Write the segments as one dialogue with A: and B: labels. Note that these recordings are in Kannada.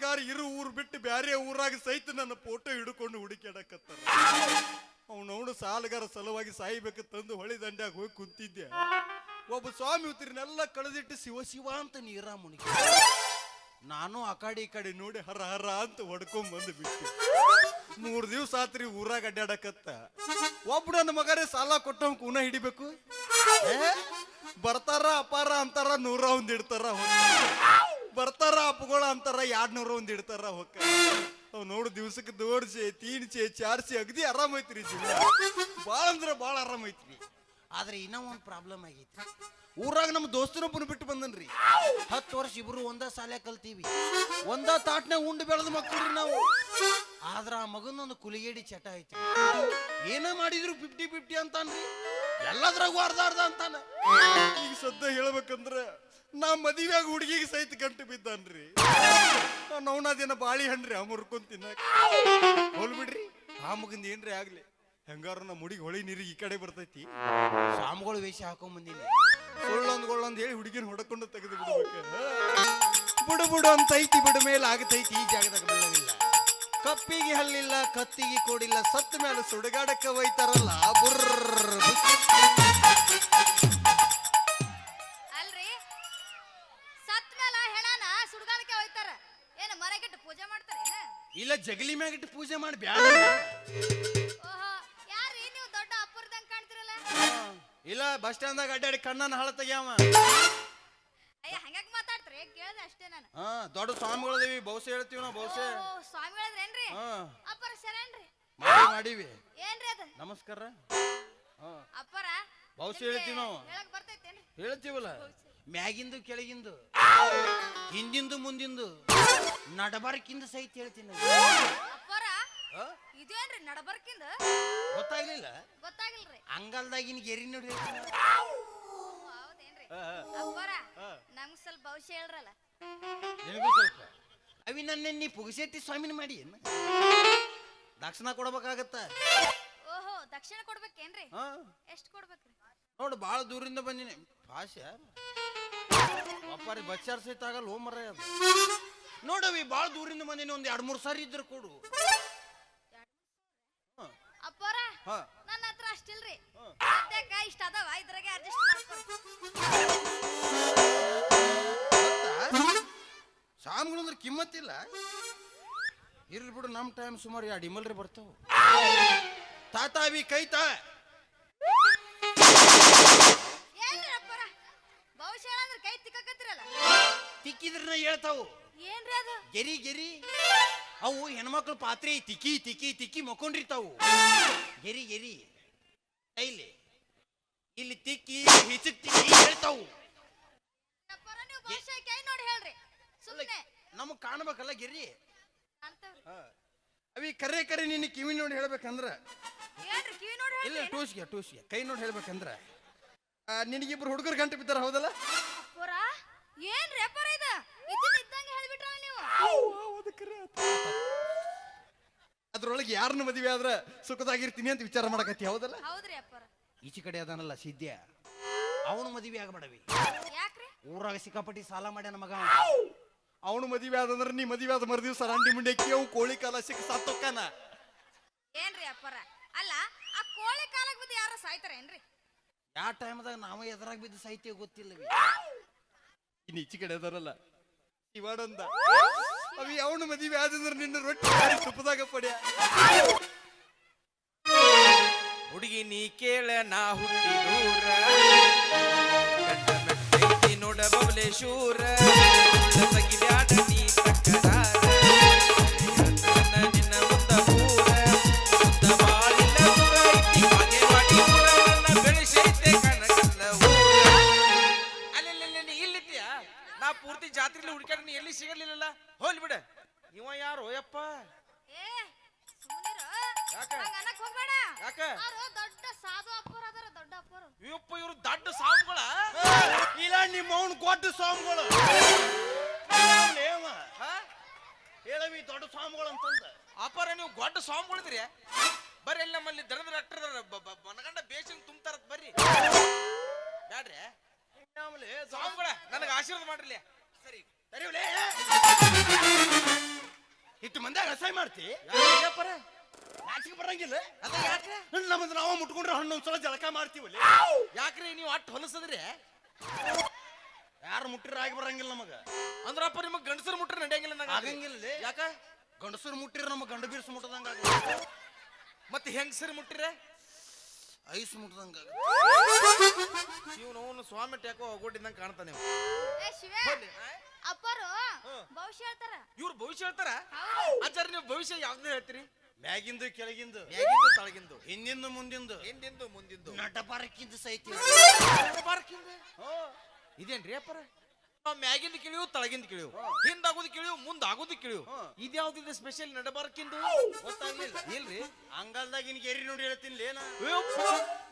A: ಸಾಲಗಾರ ಇರು ಊರು ಬಿಟ್ಟು ಬ್ಯಾರೆ ಊರಾಗ ಸಹಿತ ನನ್ನ ಫೋಟೋ ಹಿಡ್ಕೊಂಡು ಹುಡುಕ್ಯಾಡಕತ್ತಾರ. ಅವನವನು ಸಾಲಗಾರ ಸಲುವಾಗಿ ಸಾಯ್ಬೇಕು ತಂದು ಹೊಳಿ ದಂಡ್ಯಾಗ ಹೋಗಿ ಕುಂತಿದ್ದೆ. ಒಬ್ಬ ಸ್ವಾಮಿ ಉತ್ತಿರನ್ನೆಲ್ಲ ಕಳೆದಿಟ್ಟು ಶಿವ ಶಿವ ಅಂತ ನೀರ ನಾನು ಆ ಕಡೆ ಈ ಕಡೆ ನೋಡಿ ಹರ ಹರ ಅಂತ ಹೊಡ್ಕೊಂಡ್ ಬಂದು ಬಿಟ್ಟು. ಮೂರ್ ದಿವ್ಸ ಆತ್ರಿ ಊರಾಗ ಅಡ್ಡಾಡಕತ್ತ ಒಬ್ಬ ನನ್ನ ಮಗರೇ ಸಾಲ ಕೊಟ್ಟವ್ ಕೂನ ಹಿಡಿಬೇಕು? ಬರ್ತಾರ ಅಪಾರ ಅಂತಾರ ನೂರ ಒಂದ್ ಇಡ್ತಾರ. ಬರ್ತಾರ, ಅಪ್ಪಗಳ ಅಂತಾರ ಎರಡ್ ನೂರ ಒಂದ್ ಇಡ್ತಾರ ಹೊಕ್ಕ. ಅವ್ ನೋಡು ದಿವ್ಸಕ್ಕೆ ದೋಡ್ಸಿ ತೀನ್ಸಿ ಚಾರ್ಸಿ, ಅಗದಿ ಆರಾಮ್ ಐತ್ರಿ ಬಾಳ ಅಂದ್ರ ಬಾಳ ಆರಾಮ್ ಐತ್ರಿ. ಆದ್ರೆ ಇನ್ನೂ ಒಂದು ಪ್ರಾಬ್ಲಮ್ ಆಗೈತಿ ಊರಾಗ ನಮ್ಮ ದೋಸ್ತನೊಬ್ಬನ ಬಿಟ್ಟು ಬಂದನ್ರಿ. ಹತ್ತು ವರ್ಷ ಇಬ್ರು ಒಂದ ಸಾಲೆ ಕಲ್ತೀವಿ. ಒಂದ ತಾಟ್ನ ಉಂಡು ಬೆಳೆದ ಮಕ್ಕಳ್ರಿ ನಾವು. ಆದ್ರ ಆ ಮಗನೊಂದು ಕುಲಿಗೇಡಿ ಚಟ ಐತಿ ಏನೇ ಮಾಡಿದ್ರು ಫಿಫ್ಟಿ ಫಿಫ್ಟಿ ಅಂತಾನ್ರಿ. ಎಲ್ಲದ್ರಾಗೂ ಅರ್ಧ ಅರ್ಧ ಅಂತಾನ. ಈಗ ಸದ್ಯ ಹೇಳ್ಬೇಕಂದ್ರ ನಾ ಮದುವೆಯಾಗ ಹುಡುಗಿಗೆ ಸಹಿತ ಗಂಟು ಬಿದ್ದಾನ್ರಿ. ನೌನದಿನ ಬಾಳಿ ಹಣ್ರಿ, ಆ ಮುರ್ಕೊಂಡ್ ತಿನ್ನಕ. ಹೋಲ್ಬಿಡ್ರಿ ಆ ಮಗಂದ ಏನ್ರಿ ಆಗ್ಲಿ. ಹೆಂಗಾರ ನಮ್ಮ ಹುಡುಗಿ ಹೊಳಿ ನೀರಿಗೆ ಈ ಕಡೆ ಬರ್ತೈತಿ. ಶಾಮಗಳು ವೇಷ ಹಾಕೊಂಡ್ ಬಂದಿನಿ. ಸುಳ್ಳೊಂದ್ ಗೊಳ್ಳೊಂದ್ ಹೇಳಿ ಹುಡುಗಿನ ಹೊಡ್ಕೊಂಡು ತೆಗೆದು ಬಿಡ್ಬೇಕು. ಬುಡು ಬುಡು ಅಂತ ಐತಿ ಬಿಡು ಮೇಲೆ ಆಗತೈತಿ, ಈ ಜಾಗದಾಗ ಬೆಳ್ಳವಿಲ್ಲ ಕಪ್ಪಿಗೆ ಹಲ್ಲಿಲ್ಲ, ಕತ್ತಿಗೆ ಕೊಡಿಲ್ಲ ಸತ್ತ ಮೇಲೆ ಸುಡುಗಾಡಕ್ಕೆ ಒಯ್ತಾರಲ್ಲ ಬುರ್ರ್. ಜಗಲಿ ಮ್ಯಾಗಿಟ್ಟು ಪೂಜೆ ಮಾಡಿ ಬ್ಯಾಡ
B: ಓಹೋ ಯಾರೀ ನೀವು ದೊಡ್ಡ ಅಪ್ಪರ್ದಂಗ್ ಕಾಣ್ತಿರಲ್ಲ?
A: ಇಲ್ಲ ಬಸ್ ಸ್ಟ್ಯಾಂಡ್ದಾಗ ಅಡ್ಡಾಡಿ ಕಣ್ಣನ ಹಾಳ ತೆಗ್ಯಾವ. ಹಾ ದೊಡ್ಡ ಸ್ವಾಮಿಗಳದೀವಿ ಬಹುಶಃ ಹೇಳ್ತೀವಿ ನಾವು ಬಹುಶಃ. ಹಾ. ಮಾಡಿ ಮಾಡೀವಿ.
B: ಏನ್ರಿ ಅದು?
A: ನಮಸ್ಕಾರ. ಹಾ. ಬಹುಶಃ ಹೇಳ್ತೀವಿ ನಾವು. ಹೇಳ್ತೀವಲ್ಲ? ಮ್ಯಾಗಿಂದು ಕೆಳಗಿಂದು ಹಿಂದಿಂದು ಮುಂದಿಂದು ನಡಬರ್ಕಿಂದ ಸಹಿತ ಹೇಳ್ತೀನಿ
B: ಅಪ್ಪರ
A: ಆ?
B: ಇದೇನ್ರಿ ನಡಬರ್ಕಿಂದ?
A: ಗೊತ್ತಾಗ್ಲಿಲ್ಲ?
B: ಗೊತ್ತಾಗಿಲ್ರಿ
A: ಅಂಗಲ್ದಾಗಿನ ಗೆರಿ ನೋಡಿ ಹೇಳ್ತೀನಿ.
B: ಓ, ಹೌದೇನ್ರಿ?
A: ಆ, ಆ.
B: ಅಪ್ಪರ
A: ಆ.
B: ನಂಗ್ ಸ್ವಲ್ಪ ಭವಿಷ್ಯ ಹೇಳ್ರಲ್ಲ.
A: ನಿನಗೂ ಸ್ವಲ್ಪ. ಅವಿ ನನ್ನ ನೀ ಪುಗಸೆಟ್ಟಿ ಸ್ವಾಮಿನ ಮಾಡಿ ಏನು ದಕ್ಷಿಣ ಕೊಡ್ಬೇಕಾಗತ್ತ?
B: ಓಹೋ ದಕ್ಷಿಣ ಕೊಡ್ಬೇಕೇನ್ರಿ?
A: ಎಷ್ಟು
B: ಎಷ್ಟ್ ಕೊಡ್ಬೇಕ್ರಿ?
A: ನೋಡು ಭಾಳ ದೂರಿಂದ ಬಂದಿನಿ. ಭಾಷೆ. ಒಪ್ಪಾರಿ ಬಚ್ಚಾರ್ ಸಹಿತ ಆಗಲ್ಲ ಹೋಮರ ಅದು? ನೋಡವಿ ಭಾಳ ದೂರಿಂದ ಬಂದಿನಿ ಒಂದ್ ಎರಡ್ ಮೂರ್ ಸಾರಿ ಇದ್ರ ಕೊಡು.
B: ಅಪ್ಪರ
A: ಹಾ,
B: ನನ್ನ ಹತ್ರ ಅಷ್ಟಿಲ್ರಿ.
A: ಹಾ.
B: ಸದ್ಯಕ್ಕ ಇಷ್ಟ ಅದಾವ ಇದ್ರಾಗೆ ಅಡ್ಜಸ್ಟ್?
A: ಸಾಮ್ಗಳಂದ್ರೆ ಕಿಮ್ಮತ್ತಿಲ್ಲ. ಇರ್ಲಿ ಬಿಡು ನಮ್ಮ ಟೈಮ್ ಸುಮಾರು ಎರಡು ಇಮಲ್ರಿ ಬರ್ತಾವ. ತಾತಾವಿ ಕೈತಾ? ತಿಕ್ಕಿದ್ರೆ ಹೇಳ್ತಾವು.
B: ಏನ್ರಿ ಅದು?
A: ಗೆರಿ ಗೆರಿ. ಅವು ಹೆಣ್ಮಕ್ಳು ಪಾತ್ರೆ ತಿಕ್ಕಿ ತಿಕ್ಕಿ ತಿಕ್ಕಿ ಮಕ್ಕೊಂಡಿರ್ತಾವು. ಗೆರಿ ಗೆರಿ. ಇಲ್ಲಿ ಇಲ್ಲಿ ತಿಕ್ಕಿ ಹಿಚಕ್ ತಿಕ್ಕಿ ಹೇಳ್ತಾವು.
B: ಅಪ್ಪರ ನೀವು ಭವಿಷ್ಯ ಕೈ ನೋಡಿ ಹೇಳ್ರಿ. ಸುಮ್ಮನೆ
A: ನಮಗ್ ಕಾಣ್ಬೇಕಲ್ಲ ಗೆರಿ?
B: ಅಂತವ್ರಿ
A: ಅವಿ ಕರೆ ಕರೆ ನಿನ್ನ ಕಿವಿ ನೋಡಿ ಹೇಳ್ಬೇಕಂದ್ರ.
B: ಏನ್ರಿ ಕಿವಿ ನೋಡಿ
A: ಇಲ್ಲ
B: ಹೇಳ್ರಿ
A: ಟೂಸ್ಗೆ ಟೂಸ್ಗೆ. ಕೈ ನೋಡಿ ಹೇಳ್ಬೇಕಂದ್ರ. ಆ, ನಿನಗಿಬ್ರು ಹುಡುಗರು ಗಂಟೆ ಬಿದ್ದಾರ ಹೌದಲ್ಲ?
B: ಏನ್ರಿ ಅಪ್ಪರ ಇದು? ಇದನ್ನ ಇದ್ದಂಗೆ ನೀವು?
A: ಅದ್ರೊಳಗೆ ಯಾರನ್ನ ಮದುವೆ ಆದ್ರೆ ಸುಖದಾಗಿರ್ತೀನಿ ಅಂತ ವಿಚಾರ ಮಾಡಕತ್ತಿ ಹೌದಲ್ಲ?
B: ಹೌದ್ರಿ ಅಪ್ಪರ.
A: ಈಚೆ ಕಡೆ ಅದಾನಲ್ಲ ಸಿದ್ಯ. ಅವನು ಮದುವೆ ಆಗಬೇಡವಿ.
B: ಯಾಕ್ರಿ?
A: ಊರಾಗ ಸಿಕ್ಕಾಪಟ್ಟಿ ಸಾಲ ಮಾಡ್ಯಾನ ಮಗ ಅವನು. ಮದುವೆ ಆದಂದ್ರೆ ನೀ ಮದುವೆ ಆದ ಮರುದಿವ್ಸ ಮುಂಡಿ ಮುಂಡೆ ಕೇವು ಕೋಳಿ ಕಾಲ ಸಿಕ್ಕ ಸತ್ತೊಕ್ಕನ
B: ಏನ್ರಿ ಅಪ್ಪರ? ಅಲ್ಲ ಆ ಕೋಳಿ ಕಾಲಕ್ಕೆ ಬಿದ್ದು ಯಾರ ಸಾಯ್ತಾರ ಏನ್ರಿ
A: ಯಾವ ಟೈಮ್ದಾಗ ನಾವು ಎದುರಾಗ ಬಿದ್ದು ಸಾಹಿತ್ಯ ಗೊತ್ತಿಲ್ಲವಿ. ಇನ್ನು ಈಚೆ ಕಡೆ ಅದಾರಲ್ಲ. ಇವಾಡಂದ ಅವಿ ಅವನು ಮದುವೆ ಆದಂದ್ರೆ ನಿನ್ನ ರೊಟ್ಟಿ ತುಪ್ಪದಾಗ ಪಡ್ಯ.
C: ಹುಡುಗಿ ನೀ ಕೇಳ, ನಾ ಹುಟ್ಟಿ ದೂರ. ನೋಡ ಬಬಲೆ
A: ಸ್ವಾಮಿಗಳು ಅಂತಂದ
C: ಅಪಾರ ನೀವು ಗೊಡ್ಡ ಸ್ವಾಮಿಗಳಿದ್ರಿ? ಬರ್ರಿ ಅಲ್ಲಿ ನಮ್ಮಲ್ಲಿ ದರದ ಡಾಕ್ಟರ್ ಮನಗಂಡ ಬೇಸಿನ ತುಂಬ್ತಾರ ಬರ್ರಿ. ಬ್ಯಾಡ್ರಿ? ಸ್ವಾಮಿಗಳ ನನಗೆ ಆಶೀರ್ವಾದ ಮಾಡ್ರಿ ಸರಿ
A: ಸರಿ ಮಂದ್ಯಾಗ ಅಸಹ್ಯ ಮಾಡ್ತಿ?
C: ಯಾಕಪ್ಪಾರ
A: ನಾಚಿಕೆ ಬರಂಗಿಲ್ಲ.
C: ಅದ
A: ನಮ್ಮದು ನಾವು ಮುಟ್ಕೊಂಡ್ರೆ ಹಣ್ಣೊಂದ್ಸಲ ಜಳಕ ಮಾಡ್ತೀವಲ್ಲ.
C: ಯಾಕ್ರಿ ನೀವು ಅಟ್ ಹೊಲಸದ್ರಿ?
A: ಯಾರು ಮುಟ್ಟಿರ ಆಗಿ ಬರಂಗಿಲ್ಲ ನಮಗ.
C: ಅಂದ್ರಪ್ಪ ನಿಮಗ್ ಗಂಡಸರು ಮುಟ್ಟ್ರೆ ನಡೆಯಂಗಿಲ್ಲ ನಂಗೆ
A: ಆಗಂಗಿಲ್ಲ
C: ಯಾಕ?
A: ಗಂಡಸರು ಮುಟ್ಟಿರ ನಮ್ಮ ಗಂಡ ಬೀರ್ಸ್ ಮುಟ್ಟದಂಗ
C: ಮತ್ತೆ ಹೆಂಗಸರು ಮುಟ್ಟಿರ
A: ಐಸ್ ಮುಟ್ಟದಂಗ
C: ಇವ್ ನೋವು ಸ್ವಾಮಿ ಟ್ಯಾಕೋ ಒಗ್ಗಟ್ಟಿದಂಗ ಕಾಣ್ತಾನೆ ಇವ.
B: ಏ ಶಿವ
C: ಹೋಗ್ಲಿ, ಆ?
B: ಅಪ್ಪರು ಭವಿಷ್ಯ ಹೇಳ್ತಾರ?
C: ಇವ್ರು ಭವಿಷ್ಯ ಹೇಳ್ತಾರ?
B: ಹೌದು.
C: ಆಚಾರ ನೀವು ಭವಿಷ್ಯ ಯಾವ್ದು ಹೇಳ್ತೀರಿ?
A: ಮ್ಯಾಗಿಂದು ಕೆಳಗಿಂದು.
C: ಮ್ಯಾಗಿಂದು ತಳಗಿಂದು
A: ಹಿಂದಿಂದು ಮುಂದಿಂದು.
C: ಹಿಂದಿಂದು ಮುಂದಿಂದು.
A: ನಟಪಾರಕ್ಕಿಂದು ಸಹಿತ.
C: ಬಾರಕಿಂದ ಇದೇನ್ರಿ ಅಪ್ಪರ? ನಾವ್ ಮ್ಯಾಗಿಂದ ಕಿಳಿಯು ತಳಗಿಂದ ಕೇಳಿವು ಹಿಂದಾಗೋದು ಕಿಳಿಯು ಮುಂದಾಗೋದು ಕಿಳಿಯು. ಇದ್ಯಾವ್ದಿದೆ ಸ್ಪೆಷಲ್ ನಡಬಾರಕಿಂದು?
A: ಗೊತ್ತಾಗ್ಲಿಲ್ಲ.
C: ಇಲ್ರಿ
A: ಅಂಗಲ್ದಾಗ ಇನ್ ಗೆರಿ ನೋಡಿ ಹೇಳ್ತೀನಿ ಲೇನ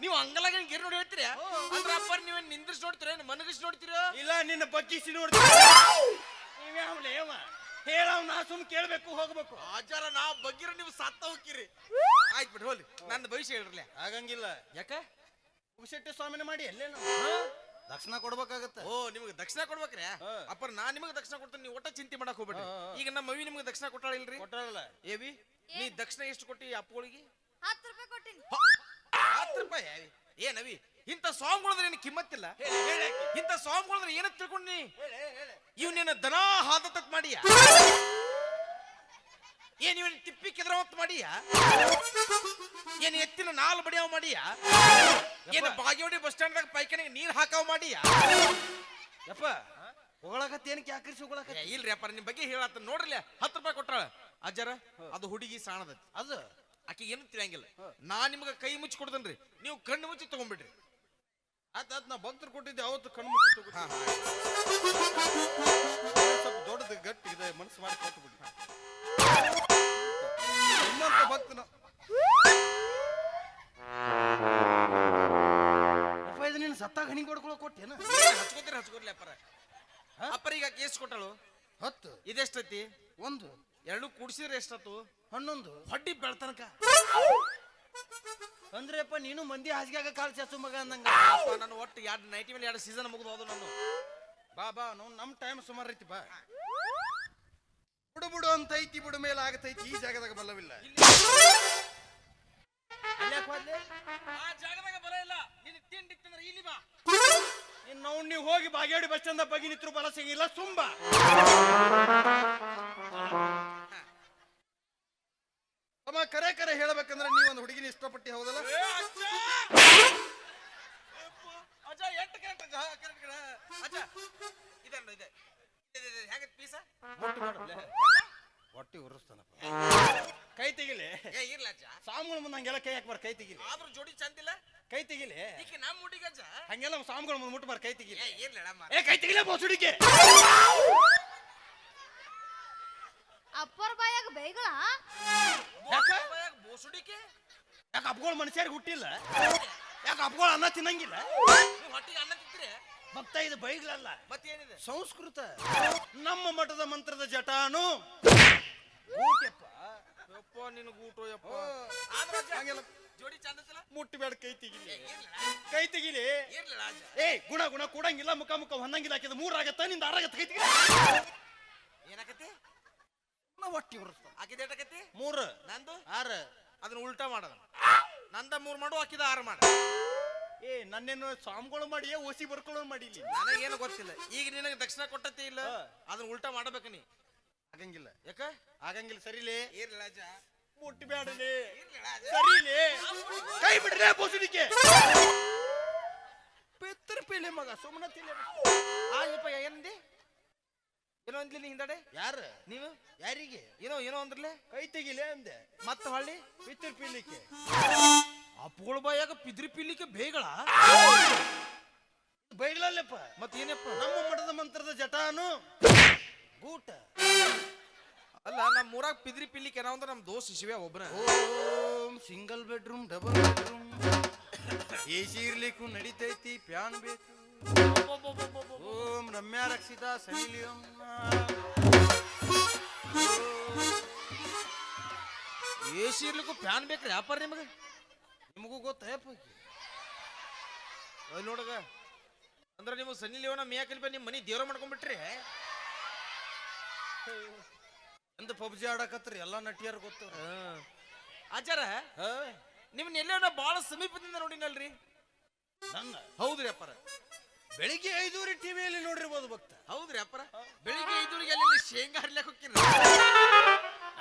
C: ನೀವು ಅಂಗಲಾಗ ಗೆರಿ ನೋಡಿ ಹೇಳ್ತೀರಾ? ಅಂದ್ರೆ ಅಪ್ಪ ನೀವೇನ್ ನಿಂದ್ರಿಸಿ ನೋಡ್ತೀರ? ಮನಗಿಸಿ ನೋಡ್ತೀರ?
A: ಇಲ್ಲ ನಿನ್ನ ಬಗ್ಗಿಸಿ ನೋಡ್ತೀರ ಹೇಳವ್ ನಾ ಸುಮ್ ಕೇಳ್ಬೇಕು ಹೋಗ್ಬೇಕು.
C: ಆಚಾರ ನಾ ಬಗ್ಗಿರ ನೀವು ಸತ್ತ ಹೋಗಿರಿ ಆಯ್ತು ಬಿಡ್ರಿ ಹೋಲಿ ನನ್ನ ಭವಿಷ್ಯ ಹೇಳ್ರಲ್ಲ
A: ಆಗಂಗಿಲ್ಲ.
C: ಯಾಕ?
A: ಉಸಿಟ್ಟು ಸ್ವಾಮಿನ ಮಾಡಿ ಅಲ್ಲೇನ ನಾವು? ದಕ್ಷಿಣ ಕೊಡ್ಬೇಕಾಗತ್ತೆ.
C: ಓ ನಿಮಗೆ ದಕ್ಷಿಣ ಕೊಡ್ಬೇಕ್ರಿ?
A: ಹಾ.
C: ಅಪ್ಪ ನಾ ನಿಮಗೆ ದಕ್ಷಿಣ ಕೊಡ್ತೀನಿ ನೀವು ಒಟ್ಟ ಚಿಂತೆ ಮಾಡಕ್ ಹೋಗ್ಬೇಡ್ರಿ.
A: ಹಾ, ಹಾ.
C: ಈಗ ನಮ್ಮ ಮವಿ ನಿಮಗೆ ದಕ್ಷಿಣ ಕೊಟ್ಟಾಳ ಇಲ್ರಿ
A: ಕೊಟ್ಟಾರಲ್ಲ
C: ಏವಿ ನೀ ದಕ್ಷಿಣ ಎಷ್ಟು ಕೊಟ್ಟಿ ಅಪ್ಪಗಳಿಗೆ?
B: ಹತ್ತು ರೂಪಾಯಿ ಕೊಟ್ಟಿನಿ.
C: ಹತ್ತು ರೂಪಾಯಿ? ಅವಿ. ಏನ್ ಅವಿ ಇಂಥ ಸಾಂಗ್ಗಳದ್ರೆ ನಿನ್ ಕಿಮ್ಮತ್ತಿಲ್ಲ ಇಂಥ ಸಾಂಗ್ಗಳದ್ರೆ ಏನಂತ ತಿಳ್ಕೊಂಡಿ ಇವ್ ನಿನ್ನ ದನ ಹಾದತತ್ ಮಾಡಿಯ? ಏನ್ ಇವನ್ ತಿಪ್ಪಿ ಕೆದ್ರವತ್ ಮಾಡಿಯ? ಏನ್ ಎತ್ತಿನ ನಾಲ್ ಬಡಿಯಾವ ಮಾಡಿಯ? ಏನ್ ಬಾಗೇವಾಡಿ ಬಸ್ ಸ್ಟ್ಯಾಂಡ್ ದಾಗ ನೀರು ನೀರ್ ಹಾಕಾವ್ ಮಾಡಿಯ?
A: ಯಪ್ಪ ಹೊಗಳಕತ್ತೇನಕ್ಕೆ ಯಾಕ್ರಿಸಿ ಹೊಗಳಕ
C: ಇಲ್ರಿ ಅಪ್ಪ ನಿಮ್ ಬಗ್ಗೆ ಹೇಳತ್ತ ನೋಡ್ರಲ್ಲ ಹತ್ತು ರೂಪಾಯಿ ಕೊಟ್ಟಾಳ. ಅಜ್ಜರ ಅದು ಹುಡುಗಿ ಸಾಣದತಿ
A: ಅದು?
C: ಆಕೆ ಏನು ತಿಳಿಯಂಗಿಲ್ಲ. ನಾ ನಿಮ್ಗೆ ಕೈ ಮುಚ್ಚಿ ಕೊಡ್ದನ್ರಿ ನೀವು ಕಣ್ಣು ಮುಚ್ಚಿ ತಗೊಂಡ್ಬಿಡ್ರಿ
A: ಆತ ಆತ್ ನಾ ಭಕ್ತರು ಕೊಟ್ಟಿದ್ದೆ ಅವತ್ತು ಕಣ್ಣು ಮುಚ್ಚಿ ತಗೋ. ಸ್ವಲ್ಪ ದೊಡ್ಡದು ಗಟ್ಟಿ ಇದೆ ಮನಸ್ಸು ಮಾಡಿ ಕೊಟ್ಟು ಬಿಡಿ ನಿಮ್ಮಂತ ಭಕ್ತನ ಅಪ್ಪ ಇದು ನೀನು ಸತ್ತಾಗ ಹಣಿ ಕೊಡ್ಕೊಳ ಕೊಟ್ಟೇನ
C: ಹಚ್ಕೋತೀರಿ ಹಚ್ಕೊಡ್ಲಿ ಅಪ್ಪರ. ಅಪ್ಪರ ಈಗ ಕೇಸ್ ಕೊಟ್ಟಳು.
A: ಹತ್ತು.
C: ಇದೆಷ್ಟೈತಿ?
A: ಒಂದು.
C: ಎರಡು ಕೂಡ್ಸಿದ್ರೆ ಎಷ್ಟತ್ತು?
A: ಹನ್ನೊಂದು.
C: ಹೊಡ್ಡಿ ಬೆಳ್ತನಕ.
A: ಅಂದ್ರೆಪ್ಪ ನೀನು ಮಂದಿ ಹಾಸಿಗೆ ಕಾಲ್ ಚಾಸು ಮಗ ಅಂದಂಗ.
C: ಅಪ್ಪ ನಾನು ಒಟ್ಟು ಎರಡು ನೈಟಿ ಮೇಲೆ ಎರಡು ಸೀಸನ್ ಮುಗಿದು ಹೋದು ನಾನು.
A: ಬಾ ಬಾ ನಾವು ನಮ್ಮ ಟೈಮ್ ಸುಮಾರು ಐತಿ ಬಾ. ಬಿಡು ಬಿಡು ಅಂತ ಐತಿ ಬಿಡು ಮೇಲೆ ಆಗತೈತಿ ಈ ಜಾಗದಾಗ ಬಲವಿಲ್ಲ?
C: ಆ ಜಾಗದಾಗ ಬಲ ಇಲ್ಲ. ನಿನ್ ತಿಂಡಿ ತಿಂದ್ರೆ ಇಲ್ಲಿ ಬಾ.
A: ಇನ್ನು ನಾವು ನೀವು ಹೋಗಿ ಬಾಗೇಡಿ ಬಸ್ ಸ್ಟ್ಯಾಂಡ್ ಬಗ್ಗೆ ನಿತ್ರು ಬಲ ಸಿಗಿಲ್ಲ ತುಂಬ ಅಮ್ಮ ಕರೆ ಕರೆ ಹೇಳ್ಬೇಕಂದ್ರೆ ನೀವು ಒಂದು ಹುಡುಗಿನ ಇಷ್ಟಪಟ್ಟಿ ಹೌದಲ್ಲ?
C: ಅಜ್ಜ! ಎಂಟು ಕರೆಕ್ಟ್ ಕರೆಕ್ಟ್ ಅಜ್ಜ ಇದನ್ನು ಇದೆ. ಪೀಸ?
A: ಹೊಟ್ಟಿ ಉರಿಸ್ತಾನಪ್ಪ. ಕೈ ತೆಗಿಲಿ.
C: ಏ ಇರ್ಲ ಅಜ್ಜ.
A: ಸಾಮ್ಗಳ ಮುಂದೆ ಹಂಗೆಲ್ಲ ಕೈ ಹಾಕ್ಬಾರ ಕೈ ತೆಗಿಲಿ.
C: ಆದ್ರೂ ಜೋಡಿ ಚಂದಿಲ್ಲ?
A: ಕೈ ತೆಗಿಲಿ.
C: ಈಗ ನಮ್ಮ ಹುಡುಗ ಅಜ್ಜ.
A: ಹಂಗೆಲ್ಲ ಸಾಮ್ಗಳ ಮುಂದೆ ಮುಟ್ಬಾರ ಕೈ ತೆಗಿಲಿ.
C: ಏ
A: ಏ ಕೈ ತೆಗಿಲೇ ಬೋಸುಡಿಕೆ
B: ಅಪ್ಪರ ಬಾಯಾಗ ಬೈಗಳ
A: ಯಾಕ?
C: ಬೋಸುಡಿಕೆ
A: ಯಾಕೆ ಅಪ್ಗಳು ಮನುಷ್ಯರಿಗೆ ಹುಟ್ಟಿಲ್ಲ? ಯಾಕೆ ಅಪ್ಗಳು ಅನ್ನ ತಿನ್ನಂಗಿಲ್ಲ?
C: ಹೊಟ್ಟಿಗೆ ಅನ್ನ ತಿಂತೀರಿ?
A: ಭಕ್ತ ಇದು ಬೈಗ್ಲಲ್ಲ
C: ಮತ್ತೇನಿದೆ?
A: ಸಂಸ್ಕೃತ. ನಮ್ಮ ಮಠದ ಮಂತ್ರದ ಜಟಾನು. ಊಟಪ್ಪ
C: ಯಪ್ಪ ನಿನಗೆ ಗೂಟು ಯಪ್ಪ.
A: ಹಂಗೆಲ್ಲ
C: ಜೋಡಿ
A: ಮುಟ್ಟಬೇಡ ಕೈ ತೆಗಿಲಿ. ಕೈ ತೆಗಿಲಿ. ಏ ಗುಣ ಗುಣ ಕೊಡಂಗಿಲ್ಲ ಮುಖ ಮುಖ ಹೊಂದಂಗಿಲ್ಲ ಹಾಕಿದ ಮೂರಾಗತ್ತ ಆಗತ್ತ ನಿಂದ ಆರಾಗತ್ತ ಕೈ ತೆಗಿಲಿ.
C: ಏನಾಕತಿ
A: ನಾ ಒಟ್ಟಿ
C: ಆಕಿದ ಏಟಾಕತಿ
A: ಮೂರು.
C: ನಂದು?
A: ಆರು.
C: ಅದನ್ನ ಉಲ್ಟಾ ಮಾಡೋದು ನಂದ ಮೂರು ಮಾಡು ಹಾಕಿದ ಆರು ಮಾಡ.
A: ಏ ನನ್ನೇನು ಸ್ವಾಮಿಗಳು ಮಾಡಿ ಓಸಿ ಬರ್ಕೊಳ್ಳೋ ಮಾಡಿಲಿ?
C: ನನಗೇನು ಗೊತ್ತಿಲ್ಲ. ಈಗ ನಿನಗೆ ದಕ್ಷಿಣ ಕೊಟ್ಟತಿ ಇಲ್ಲ. ಅದನ್ನ ಉಲ್ಟಾ ಮಾಡಬೇಕು ನೀ.
A: ಆಗಂಗಿಲ್ಲ.
C: ಯಾಕ?
A: ಆಗಂಗಿಲ್ಲ ಸರಿಲೇ? ಮುಟ್ಟಬೇಡಲೇ
C: ಇರ್ಲಿಲ್ಲ
A: ಸರಿಲೇ? ಕೈ ಬಿಡ್ರೆ ಬೋಸುಡಿಕೆ ಪೆತ್ತರ್ ಪೀಲೆ ಮಗ ಸುಮ್ಮನೆ ತಿಲ್ಲ
C: ಆ ಯಪ್ಪ ಏನಂದಿ? ಏನೋ ಅಂದ್ಲಿ ನೀ ಹಿಂದಡೆ?
A: ಯಾರು?
C: ನೀವು?
A: ಯಾರಿಗೆ?
C: ಏನೋ ಏನೋ ಅಂದ್ರಲೆ?
A: ಕೈ ತೆಗಿಲೆ ಅಂದೆ.
C: ಮತ್ತೆ ಹೊಳ್ಳಿ?
A: ಪಿತ್ತರ್ ಪೀಲಿಕ್ಕೆ.
C: ಅಪ್ಪಗಳ ಬಾಯಾಗ ಪಿದ್ರಿ ಪಿಲಿಕ್ಕೆ ಬೇಗಳ?
A: ಬೈಗಳಲ್ಲಪ್ಪ
C: ಮತ್ ಏನಪ್ಪ
A: ನಮ್ಮ ಮಠದ ಮಂತ್ರದ ಜಟಾನು ಗೂಟ.
C: ಅಲ್ಲ ನಮ್ಮ ಊರಾಗ ಪಿದ್ರಿ ಪಿಲ್ಲಿಕ್ಕೆ ಏನೋ ಅಂದ್ರೆ ನಮ್ಮ ದೋಸ್ತ ಶಿವ ಒಬ್ಬನ
A: Om single bedroom double bedroom. A C ಇರ್ಲಿಕ್ಕು ನಡಿತೈತಿ ಪ್ಯಾನ್ ಬೇಕು Om Ramya Rakshita Sunny Leone
C: A C ಇರ್ಲಿಕ್ಕೂ fan ಬೇಕ್ರಿ ವ್ಯಾಪಾರ ನಿಮಗೆ?
A: ನಿಮಗೂ ಗೊತ್ತಪ್ಪ
C: ಅಲ್ಲಿ ನೋಡಗ. ಅಂದ್ರೆ ನೀವು ಸನ್ನಿ ಲಿಯೋನ ಮೇಯಕಲ್ ನಿಮ್ಮ ಮನಿ ದೇವ್ರ ಮಾಡ್ಕೊಂಡ್ಬಿಟ್ರಿ
A: ಎಂದು ಪಬ್ಜಿ ಆಡಕತ್ರಿ ಎಲ್ಲಾ ನಟಿಯರು ಗೊತ್ತು
C: ಆಚಾರ ನಿಮ್ನ ಎಲ್ಲೋ ಬಹಳ ಸಮೀಪದಿಂದ ನೋಡಿನಲ್ರಿ?
A: ನನ್ನ?
C: ಹೌದ್ರಿ ಅಪ್ಪರ.
A: ಬೆಳಿಗ್ಗೆ ಐದೂವರೆ ಟಿವಿಯಲ್ಲಿ ನೋಡಿರ್ಬೋದು ಭಕ್ತ.
C: ಹೌದ್ರಿ ಅಪ್ಪರ. ಬೆಳಿಗ್ಗೆ ಐದೂರಿಗೆ ಅಲ್ಲಿ ಶೇಂಗಾ ಹರ್ಲಕ್ಕೆ ಹೋಗ್ತೀನಿ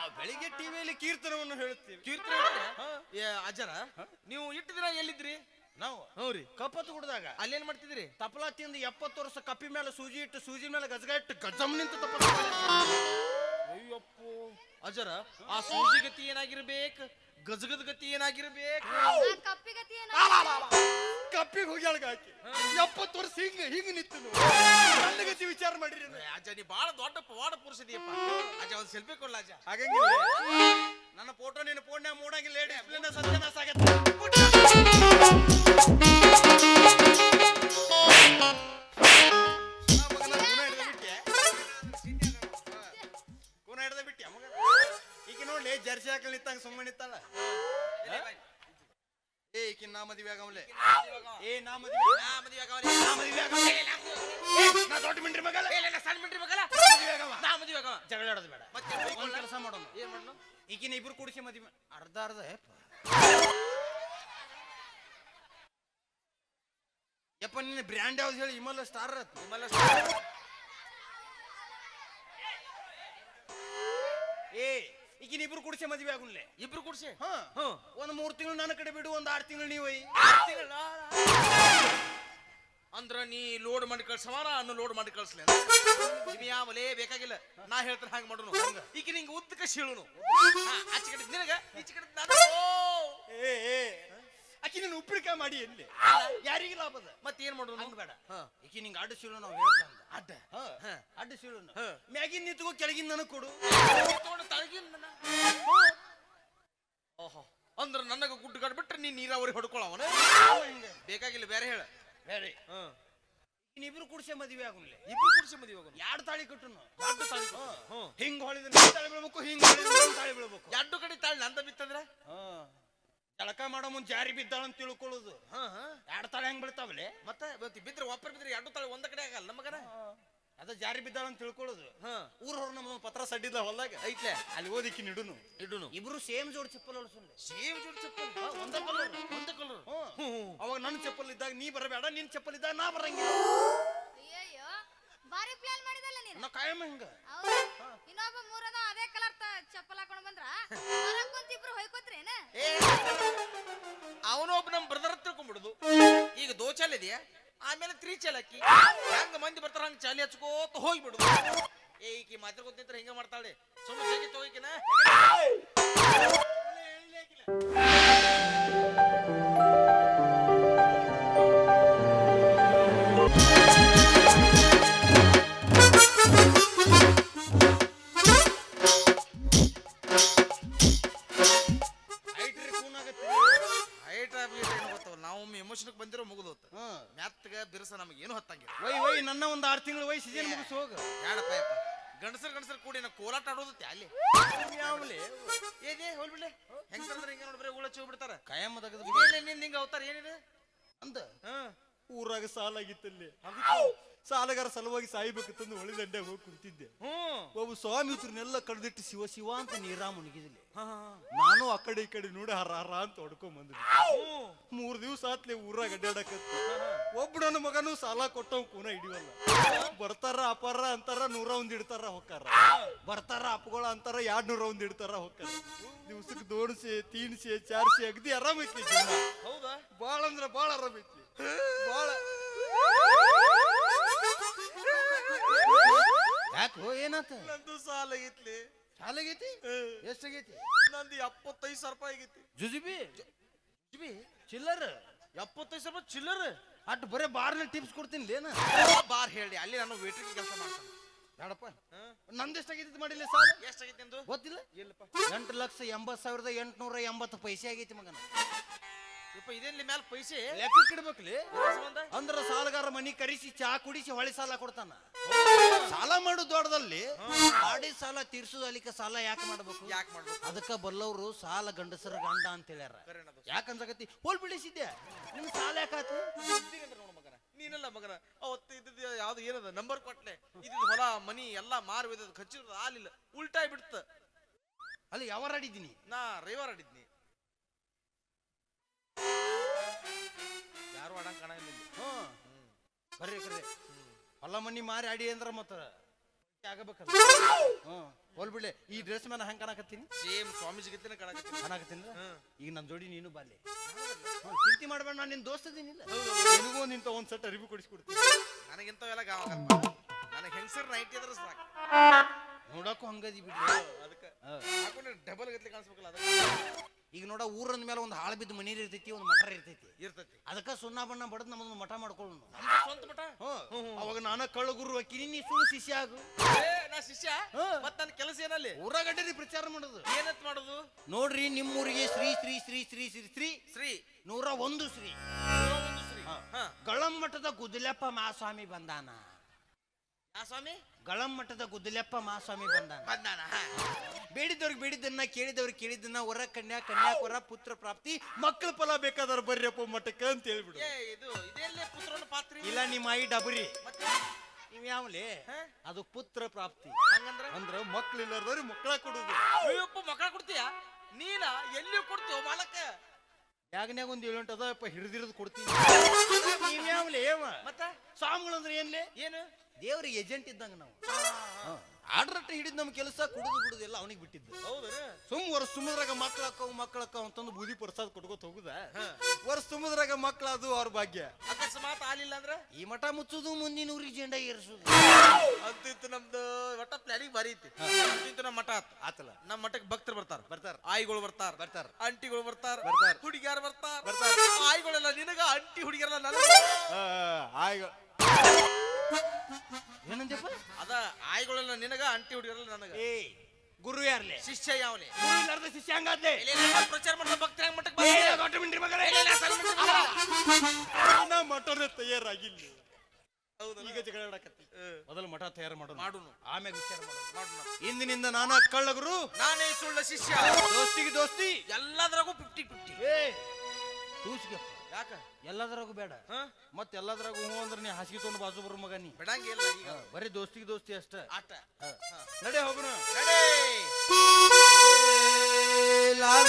A: ನಾವು ಬೆಳಿಗ್ಗೆ ಟಿವಿಯಲ್ಲಿ ಕೀರ್ತನವನ್ನು ಹೇಳುತ್ತೀವಿ.
C: ಕೀರ್ತನ? ಏ ಅಜ್ಜಾರ ನೀವು ಇಟ್ಟು ದಿನ ಎಲ್ಲಿದ್ರಿ
A: ನಾವು?
C: ಹೌರಿ ರೀ.
A: ಕಪ್ಪತ್ತು ಕುಡ್ದಾಗ
C: ಅಲ್ಲೇನ್ ಮಾಡ್ತಿದ್ರಿ
A: ತಪಲಾ ತಿಂದು ಎಪ್ಪತ್ತು ವರ್ಷ ಕಪ್ಪಿ ಮೇಲೆ ಸೂಜಿ ಇಟ್ಟು ಸೂಜಿ ಮೇಲೆ ಗಜಗ ಇಟ್ಟು ಗಜಮ್ ನಿಂತ ತಪಲ
C: ಅಯ್ಯಪ್ಪೋ ಅಜರ ಆ ಸೂಜಿ ಗತಿ ಏನಾಗಿರ್ಬೇಕು? ಗಜಗದ ಗತಿ ಏನಾಗಿರ್ಬೇಕು?
B: ಕಪ್ಪಿಗೆ ಕಪ್ಪಿಗತಿ ಏನ
A: ಕಪ್ಪಿಗೆ ಹೋಗ್ಯಾಳ ಹಾಕಿ ಎಪ್ಪತ್ತು ವರ್ಷ ಹಿಂಗ ಹಿಂಗ ನಿಂತು ನನ್ನ ಗತಿ ವಿಚಾರ ಮಾಡಿರಿ
C: ಅಜ್ಜ ನೀ ಬಾಳ ದೊಡ್ಡ ಪವಾಡ ಪುರುಷ ಇದೀಯಪ್ಪ ಅಜ್ಜ ಒಂದು ಸೆಲ್ಫಿ ಕೊಡ್ಲ ಅಜ್ಜ?
A: ಹಾಗಂಗಿಲ್ಲ. ನನ್ನ ಫೋಟೋ ನಿನ್ನ ಫೋನ್ಯಾಗ ಮೂಡಂಗಿಲ್ಲ ಡಿಸ್ಪ್ಲೇನ ಸತ್ಯನಾಶ ಆಗತ್ತೆ. ನೋಡ್ಲಿ ಜರ್ಸಿ ಹಾಕಲ್ ನಿಂತಂಗ ಸುಮ್ಮನೆ ನಿಂತಾಳ. ಏ ಈಕಿನ ನಾ ಮದುವೆ ಆಗವಲೆ ಏ ನಾ ಮದುವೆ
C: ನಾ ಮದುವೆ ಆಗವಲೆ.
A: ನಾ ಮದ್ವೆ ಆಗವಲೆ ಏ, ನಾ ದೊಡ್ಡ ಮಿಂಡ್ರಿ ಮಗಲ
C: ಏ, ಇಲ್ಲ, ಇಲ್ಲ, ಸಣ್ಣ ಮಿಂಟ್ರಿ ಮಗಲ.
A: ಮದ್ವೆ ಆಗವ.
C: ನಾ ಮದುವೆ ಆಗವ.
A: ಜಗಳ ಆಡೋದು ಬೇಡ.
C: ಮತ್ತೆ
A: ಒಂದ್ ಕೆಲಸ ಮಾಡೋಣ
C: ಏನ್ ಮಾಡ್ಲು?
A: ಈಗಿನ ಇಬ್ರು ಕೂಡಿಸಿ ಮದುವೆ ಅರ್ಧ ಅರ್ಧ ಯಪ್ಪ. ಯಪ್ಪ ನಿನ್ನ ಬ್ರ್ಯಾಂಡ್ ಯಾವ್ದು ಹೇಳಿ? ಇಮಲ್ ಸ್ಟಾರ್
C: ನಿಮ್ಮಲ್ಲ
A: ಏ ಈಗಿನ ಇಬ್ರು ಕುಡ್ಸೆ ಮದ್ವೆ ಆಗುನ್ಲೆ
C: ಇಬ್ರು ಕುಡ್ಸೆ?
A: ಹಾ.
C: ಹ್ಮ್
A: ಒಂದ್ ಮೂರ್ ತಿಂಗಳು ನನ್ನ ಕಡೆ ಬಿಡು ಒಂದ್ ಆರ್ ತಿಂಗಳು ನೀವು.
C: ಅಂದ್ರ ನೀ ಲೋಡ್ ಮಾಡಿ ಕಳ್ಸವಾರ ಅನ್ನು ಲೋಡ್ ಮಾಡಿ ಕಳ್ಸ್ಲಿ ನೀ ಯಾವಲೇ ಬೇಕಾಗಿಲ್ಲ. ನಾ ಹೇಳ್ತಾರ ಹಂಗ ಮಾಡೋನು. ಈಗ ನಿಂಗೆ ಉದ್ದಕ ಶೀಳುನು. ಆಚೆ ಕಡೆ ನಿನಗ? ಈಚೆ ಕಡೆ ನಾನು
A: ಏ ಏ. ಆಕಿ ನೀನು ಉಪ್ಪಿನಕಾಯಿ ಮಾಡಿ ಎಲ್ಲಿ? ಯಾರಿಗೆ ಲಾಭದ?
C: ಮತ್ತೆ ಏನ್ ಮಾಡೋನು
A: ಹಂಗ ಬೇಡ.
C: ಹಾ.
A: ಈಕಿ ನಿಂಗೆ ಆಡಿಸಿಲ್ಲ ನಾವು ಹೇಳ್ದ
C: ಅಡ್ಡ.
A: ಅಡ್ಡ ಸೀಳು. ಮ್ಯಾಗಿನ ನಿಂತ್ಕೋ ಕೆಳಗಿನ ನನಗೆ ಕೊಡು.
C: ನಾ- ಓಹೋ ಅಂದ್ರ ನನಗ ಗುಡ್ಡು ಗಡ್ ಬಿಟ್ರೆ ನೀನ್ ನೀರಾವರಿ ಹೊಡ್ಕೊಳವನ? ಬೇಕಾಗಿಲ್ಲ ಬೇರೆ ಹೇಳ.
A: ಬೇರೆ.
C: ಹ್ಮ್
A: ಇಬ್ರು ಕುಡ್ಸೆ ಮದುವೆ ಆಗುನ್ಲೆ
C: ಇಬ್ರು ಕುಡ್ಸೆ ಮದುವೆ ಆಗುನ್
A: ಎರಡು ತಾಳಿ ಕಟ್ಟುನು?
C: ಎರಡು ತಾಳಿ ಕಟ್ಟು.
A: ಹಿಂಗ್ ಹೊಳಿದ್ರೆ ತಾಳಿ ಬೀಳ್ಬೇಕು ಹಿಂಗ್ ಹೊಳಿದ್ರೆ ತಾಳಿ ಬೀಳ್ಬೇಕು.
C: ಎರಡು ಕಡೆ ತಾಳಿ ನಂದ ಬಿತ್ತಂದ್ರ?
A: ಹಾ. ಜಳಕ ಮಾಡೋ ಮುಂದೆ ಜಾರಿ ಬಿದ್ದಾಳ ಅಂತ ತಿಳ್ಕೊಳ್ಳೋದು.
C: ಹಾ ಹಾ.
A: ಎರಡು ತಾಳಿ ಹೆಂಗ್ ಬೀಳ್ತಾವಲೆ?
C: ಮತ್ತೆ ಬಿದ್ರೆ ಒಪ್ಪರ್ ಬಿದ್ರೆ ಎರಡು ತಾಳಿ ಒಂದ ಕಡೆ ಆಗಲ್ಲ ನಮಗನ
A: ಅದ ಜಾರಿ ಬಿದ್ದಾಳ ಅಂತ ತಿಳ್ಕೊಳ್ಳೋದು.
C: ಹಾ.
A: ಊರ್ ಹೊರ ನಮ್ಮ ಪತ್ರ ಸಡ್ಡಿದ ಹೊಲ್ದಾಗ?
C: ಐತ್ಲೆ.
A: ಅಲ್ಲಿ ಓದಿಕ್ಕಿ ನಿಡುನು
C: ಇಡುನು.
A: ಇಬ್ರು ಸೇಮ್ ಜೋಡಿ ಚಪ್ಪಲ್ ಹೊಡ್ಸೋಣ
C: ಸೇಮ್ ಜೋಡಿ ಚಪ್ಪಲ್?
A: ಒಂದ ಕಲರ್
C: ಒಂದ ಕಲರ್
A: ಅವಾಗ ನನ್ನ ಚಪ್ಪಲ್ ಇದ್ದಾಗ ನೀ ಬರಬೇಡ ನಿನ್ ಚಪ್ಪಲ್ ಇದ್ದಾಗ ನಾ ಬರಂಗಿಲ್ಲ.
B: ಬಾರಿ ಪ್ಲಾನ್ ಮಾಡಿದಲ್ಲ ನೀನು
A: ನಾ ಕಾಯಂ ಹಿಂಗ
B: ಹೌದು ಇನ್ನೊಬ್ಬ ಮೂರದ ಅದೇ ಕಲರ್ ಚಪ್ಪಲ್ ಹಾಕೊಂಡು ಬಂದ್ರ ಹೊರಗ್ ಕುಂತ ಇಬ್ರು ಹೊಯ್ಕೋತ್ರೇನ
C: ಅವನೊಬ್ಬ ನಮ್ ಬ್ರದರ್ ತಿಳ್ಕೊಂಡ್ಬಿಡುದು ಈಗ ದೋಚಾಲ್ ಇದೆಯಾ ಆಮೇಲೆ ತ್ರೀ ಚಾಲಕ್ಕಿ ಹೆಂಗ ಮಂದಿ ಬರ್ತಾರ ಹಂಗ ಚಾಲಿ ಹಚ್ಕೋತ ಹೋಗ್ಬಿಡುದು ಏ ಈಕಿ ಮಾತ್ರ ಗೊತ್ತಿದ್ರೆ ಹಿಂಗ ಮಾಡ್ತಾಳೆ ಸುಮ್ಮನೆ ಜಗಿ ತಗೋಕಿನ
A: ಊರಾಗ ಸಾಲಾಗಿತ್ತಲ್ಲಿ. ಸಾಲಗಾರ ಸಲುವಾಗಿ ಸಾಯ್ಬೇಕು ತಂದು ಹೊಳಿ ದಂಡ್ಯಾಗ ಹೋಗಿ ಕುಂತಿದ್ದೆ. ಒಬ್ಬ ಸ್ವಾಮಿ ಉತ್ರನೆಲ್ಲ ಕಡ್ದಿಟ್ಟು ಶಿವ ಶಿವ ಅಂತ ನೀರಾ
C: ಮುಣಗಿದ್ಲಿ.
A: ನಾನು ಆ ಕಡೆ ಈ ಕಡೆ ನೋಡಿ ಹರ ಹರ ಅಂತ ಹೊಡ್ಕೊಂಡ್
C: ಹ್ಮ್.
A: ಮೂರ್ ದಿವ್ಸ ಆತ್ಲೆ ಊರಾಗ ಅಡ್ಡಾಡಕ ಒಬ್ಬ ನನ್ನ ಮಗನು ಸಾಲ ಕೊಟ್ಟವ್ ಕೂನ ಹಿಡಿವಲ್ಲ. ಬರ್ತಾರ ಅಪಾರ ಅಂತಾರ ನೂರ ಒಂದ್ ಇಡ್ತಾರ ಹೊಕ್ಕಾರ. ಬರ್ತಾರ ಅಪ್ಪಗಳ ಅಂತಾರ ಎರಡ್ ನೂರ ಒಂದ್ ಇಡ್ತಾರ ಹೊಕ್ಕಾರ. ದಿವಸಕ್ಕೆ ದೋಣಿಸಿ ತೀನ್ಸೆ ಚಾರ್ಸೆ ಅಗದಿ ಆರಾಮ್ ಐತಿ ಜೀವನ.
C: ಹೌದಾ?
A: ಬಾಳ ಅಂದ್ರ ಬಾಳ ಆರಾಮ್ ಐತಿ ಬಾಳ. ಯಾಕೋ ಏನಾತ?
C: ನಂದು ಸಾಲ ಆಗೈತ್ಲಿ
A: ಸಾಲಾಗೈತಿ ಎಷ್ಟಾಗೈತಿ
C: ನಂದು ಎಪ್ಪತ್ತೈದು ಸಾವಿರ ರೂಪಾಯಿ ಆಗೈತಿ.
A: ಜುಜುಬಿ
C: ಜುಬಿ
A: ಚಿಲ್ಲರ್.
C: ಎಪ್ಪತ್ತೈದು ಸಾವಿರ ರೂಪಾಯಿ ಚಿಲ್ಲರ್?
A: ಅಟ್ ಬರೇ ಬಾರ್ನ ಟಿಪ್ಸ್ ಕೊಡ್ತೀನಿ ಲೇನ
C: ಬಾರ್ ಹೇಳಿ. ಅಲ್ಲಿ ನಾನು ವೇಟ್ರಿಗೆ ಕೆಲಸ ಮಾಡ್ತಾನೆ.
A: ಬೇಡಪ್ಪ ನಂದು ಎಷ್ಟಾಗೈತಿ ಮಾಡಿಲ್ಲ ಸಾಲ?
C: ಎಷ್ಟಾಗೈತಿ ನಿಂದು?
A: ಗೊತ್ತಿಲ್ಲ?
C: ಇಲ್ಲಪ್ಪ.
A: ಎಂಟು ಲಕ್ಷ ಎಂಬತ್ ಸಾವಿರದ ಎಂಟ್ನೂರ ಎಂಬತ್ತು ಪೈಸೆ ಆಗೈತಿ ಮಗನ.
C: ಯಪ್ಪ ಇದೇನ್ಲಿ ಮ್ಯಾಲ ಪೈಸೆ?
A: ಲೆಕ್ಕಕ್ಕೆ ಇಡ್ಬೇಕ್ಲಿ. ಅಂದ್ರ ಸಾಲಗಾರ ಮನಿ ಕರೆಸಿ ಚಾ ಕುಡಿಸಿ ಹೊಳೆ ಸಾಲ ಕೊಡ್ತಾನ. ಸಾಲ ಮಾಡು ದೊಡ್ಡದಲ್ಲಿ. ಮಾಡಿ ಸಾಲ ತೀರ್ಸುದು ಸಾಲ ಯಾಕೆ ಮಾಡ್ಬೇಕು?
C: ಯಾಕೆ ಮಾಡ್ಬೇಕು?
A: ಅದಕ್ಕ ಬಲ್ಲವರು ಸಾಲ ಗಂಡಸರ ಗಂಡ ಅಂತ ಹೇಳ್ಯಾರ.
C: ಕರೆನದು.
A: ಯಾಕಂದ್ಸಕತಿ ಹೋಲ್ ಬಿಡಿಸಿದ್ಯಾ ನಿಮ್ ಸಾಲ ಯಾಕಾತು
C: ನೀನಲ್ಲ ಮಗನ. ಅವತ್ತು ಇದ್ದಿದ್ದು ಯಾವ್ದು ಏನದ? ನಂಬರ್ ಕೊಟ್ಲೆ. ಇದ್ದಿದ್ದು ಹೊಲ ಮನಿ ಎಲ್ಲಾ ಮಾರು ಖರ್ಚಿರೋದು ಆಲಿಲ್ಲ ಉಲ್ಟಾ ಬಿಡ್ತ.
A: ಅಲ್ಲಿ ಯಾವಾರ ಆಡಿದ್ದೀನಿ?
C: ನಾ ರವಿವಾರ ಆಡಿದ್ನಿ. ಕಾಣಂಗಿಲ್ಲ ಇಲ್ಲಿ.
A: ಬರ್ರಿ ಕರ್ರಿ ಹೊಲ ಮನಿ ಮಾರಿ ಅಡಿ ಅಂದ್ರ ಮತ್ತ ಆಗಬೇಕಲ್ಲ. ಹೋಲ್ ಬಿಡ್ಲೆ. ಈ ಡ್ರೆಸ್ ಮೇಲೆ ಹಂಗೆ ಕಾಣಕತ್ತೀನಿ?
C: ಸೇಮ್ ಸ್ವಾಮೀಜಿ ಗತಿನ ಕಾಣಕತ್ತೀನಿ.
A: ಕಾಣಕತ್ತೀನಿ. ಈಗ ನನ್ನ ಜೋಡಿ ನೀನು ಬಾಲ್ಯ ಚಿಂತೆ ಮಾಡ್ಬೇಡ ನಾನು ನಿನ್ ದೋಸ್ತ ಇದೀನಿಲ್ಲ
D: ನಿನಗೂ ನಿಂತ ಒಂದ್ ಸೆಟ್ ಅರಿವಿ ಕೊಡಿಸ್ಕೊಡ್ತೀನಿ.
C: ನನಗಿಂತವೆಲ್ಲ ಗಾವ ನನಗೆ ಹೆಂಗಸರ್ ನೈಟ್ ಇದ್ರೆ ಸಾಕು.
A: ನೋಡಕ್ಕೂ ಹಂಗದಿ ಬಿಡ್ಲಿ.
C: ಅದಕ್ಕೆ. ಹಾಕೊಂಡ್ರೆ ಡಬಲ್ ಗತಿ ಕಾಣಿಸ್ಬೇಕಲ್ಲ ಅದಕ್ಕೆ.
A: ಈಗ ನೋಡ ಊರಂದ ಮೇಲೆ ಒಂದು ಹಾಳು ಬಿದ್ದ ಮನೀರ್ ಇರ್ತೈತಿ ಒಂದು ಮಠ ಇರ್ತೈತಿ.
C: ಇರ್ತೈತಿ.
A: ಅದಕ್ಕ ಸುಣ್ಣ ಬಣ್ಣ ಬಡದ್ ನಮ್ದು ಮಠ ಮಾಡ್ಕೊಳ್ಳೋಣ
C: ಸ್ವಂತ ಮಠ?
A: ಅವಾಗ ನಾನು ಕಳ್ಳ ಗುರು ಹಾಕಿನಿ ನೀ ಸುಳ್ಳು ಶಿಷ್ಯ ಆಗು.
C: ಏ, ನಾ ಶಿಷ್ಯ?
A: ಮತ್ತೆ
C: ಮತ್ ನನ್ನ ಕೆಲಸ ಏನಲ್ಲಿ?
A: ಊರಾಗಡ್ಡಿ ಪ್ರಚಾರ ಮಾಡೋದು.
C: ಏನತ್ ಮಾಡೋದು?
A: ನೋಡ್ರಿ ನಿಮ್ಮೂರಿಗೆ ಶ್ರೀ ಶ್ರೀ ಶ್ರೀ ಶ್ರೀ ಶ್ರೀ ಶ್ರೀ
C: ಶ್ರೀ.
A: ನೂರ ಒಂದು ಶ್ರೀ.
C: ನೂರ ಒಂದು ಶ್ರೀ. ಹಾ.
A: ಗಳಂ ಮಠದ ಮಾಸ್ವಾಮಿ ಮಹಾಸ್ವಾಮಿ ಬಂದಾನ.
C: ಯಾ ಸ್ವಾಮಿ
A: ಗಳಂ ಮಠದ ಗುದ್ದಲೆಪ್ಪ ಮಹಾಸ್ವಾಮಿ ಬಂದಾನ.
C: ಬಂದಾನ
A: ಬೇಡಿದವ್ರಿಗೆ ಬೇಡಿದ್ದನ್ನ ಕೇಳಿದವ್ರಿಗೆ ಕೇಳಿದ್ದನ್ನ ವರ ಕನ್ಯಾ ಕನ್ಯಾಕುರ ಪುತ್ರ ಪ್ರಾಪ್ತಿ
D: ಮಕ್ಕಳ ಫಲ ಬೇಕಾದ್ರೆ ಬರ್ರಿಯಪ್ಪ ಮಠಕ್ಕೆ ಅಂತ ಹೇಳ್ಬಿಡು.
C: ಏ ಇದು ಇದೆಲ್ಲೇ ಪುತ್ರನ ಪಾತ್ರಿ
A: ಇಲ್ಲ ನಿಮ್ಮ ಆಯಿ ಡಬರಿ. ನೀವ್ ಯಾವ್ಲೆ? ಅದು ಪುತ್ರ ಪ್ರಾಪ್ತಿ.
C: ಹಂಗಂದ್ರ?
D: ಅಂದ್ರ ಮಕ್ಳು ಮಕ್ಕಳ ಕೊಡುದು.
C: ಅಯ್ಯಪ್ಪ ಮಕ್ಕಳ ಕೊಡ್ತೀಯ? ನೀನ? ಎಲ್ಲಿ ಕೊಡ್ತೀವ ಮಾಲಕ್ಕ
A: ಯಾಗನ್ಯಾಗ ಒಂದು ಏಳೆಂಟು ಅದಪ್ಪ ಹಿಡಿದಿರೋದು ಕೊಡ್ತೀನಿ. ಏವ?
C: ಮತ್ತ?
A: ಸ್ವಾಮಿಗಳಂದ್ರೆ ಏನ್ಲೆ?
C: ಏನು?
A: ದೇವ್ರಿಗೆ ಏಜೆಂಟ್ ಇದ್ದಂಗ ನಾವು. ಆಡ್ರಟ್ಟ ಹಿಡಿದ್ ನಮ್ಮ ಕೆಲಸ ಕುಡಿದು ಬಿಡುದಿಲ್ಲ ಅವನಿಗೆ ಬಿಟ್ಟಿದ್ದು.
C: ಹೌದು
D: ಸುಮ್ ವರ್ಷ ಸುಮದ್ರಾಗ ಮಕ್ಳ ಅಕ್ಕವ್ ಅಂತಂದು ಬೂದಿ ಪ್ರಸಾದ್ ಕೊಟ್ಕೋತ ಹೋಗುದ? ವರ್ಷ ಸುಮದ್ರಾಗ ಮಕ್ಳ ಅದು ಅವ್ರ ಭಾಗ್ಯ.
C: ಅಕಸ್ಮಾತ್ ಆಲಿಲ್ಲ ಅಂದ್ರ?
A: ಈ ಮಠ ಮುಚ್ಚುದು ಮುಂದಿನ ಊರಿಗೆ ಜೆಂಡ ಏರಿಸುದು.
C: ಅಂತೂ ಒಟ್ಟ ಬಾರಿ ಐತಿ ನಮ್ಮ ಮಠ ಆತ್.
A: ಆತಲ್ಲ.
C: ನಮ್ಮ ಮಠಕ್ಕೆ ಭಕ್ತರು ಬರ್ತಾರ.
A: ಬರ್ತಾರ.
C: ಆಯಿಗಳು ಬರ್ತಾರ.
A: ಬರ್ತಾರ.
C: ಅಂಟಿಗಳು ಬರ್ತಾರ.
A: ಬರ್ತಾರ.
C: ಹುಡುಗಿಯಾರು ಬರ್ತಾರ.
A: ಬರ್ತಾರ.
C: ಆಯಿಗಳೆಲ್ಲ ನಿನಗ ಅಂಟಿ ಹುಡುಗಿಯರೆಲ್ಲ ನನಗ.
D: ಆಯಿಗಳು.
A: ಏನಂದ್ಯಪ್ಪ?
C: ಅದ ಆಯಿಗಳೆಲ್ಲ ನಿನಗ ಅಂಟಿ ಹುಡುಗಿಯರೆಲ್ಲ ನನಗ.
A: ಏ ಗುರು ಯಾರ್ಲೆ?
C: ಶಿಷ್ಯ ಯಾವನೇ
A: ಗುರು ಇಲ್ಲಾರ್ದ ಶಿಷ್ಯ ಹಂಗಾದ್ಲೆ
C: ಪ್ರಚಾರ ಮಾಡಿದ ಭಕ್ತರ ಹೆಂಗ್ ಮಠಕ್ಕೆ.
D: ಇನ್ನ ಮಠನೇ ತಯಾರಾಗಿಲ್ಲ? ಈಗ ಜಗಳ
A: ಮಠ ತಯಾರು ಮಾಡೋಣ.
C: ಮಾಡೋಣ.
A: ಆಮೇಲೆ ವಿಚಾರ ಮಾಡೋಣ. ಇಂದಿನಿಂದ ನಾನಾ ಕಳ್ಳಗರು.
C: ನಾನೇ ಸುಳ್ಳ ಶಿಷ್ಯ.
A: ದೋಸ್ತಿಗೆ ದೋಸ್ತಿ.
C: ಎಲ್ಲದ್ರಾಗೂ ಫಿಫ್ಟಿ ಫಿಫ್ಟಿ
A: ಏ
C: ಯಾಕ?
A: ಎಲ್ಲದ್ರಾಗೂ ಬೇಡ. ಮತ್ತೆ ಎಲ್ಲದ್ರಾಗೂ ಹ್ಞೂ ಅಂದ್ರೆ ನೀ ಹಾಸಿಗೆ ತೊಗೊಂಡು ಬಾಜು ಬರು ಮಗ ನೀ.
C: ಬಿಡಂಗಿಲ್ಲ
A: ಬರೀ ದೋಸ್ತಿಗೆ ದೋಸ್ತಿ ಅಷ್ಟ.
C: ಆಟ.
A: ನಡೆ ಹೋಗೋಣ.
C: ನಡೆ. ಲಾಲ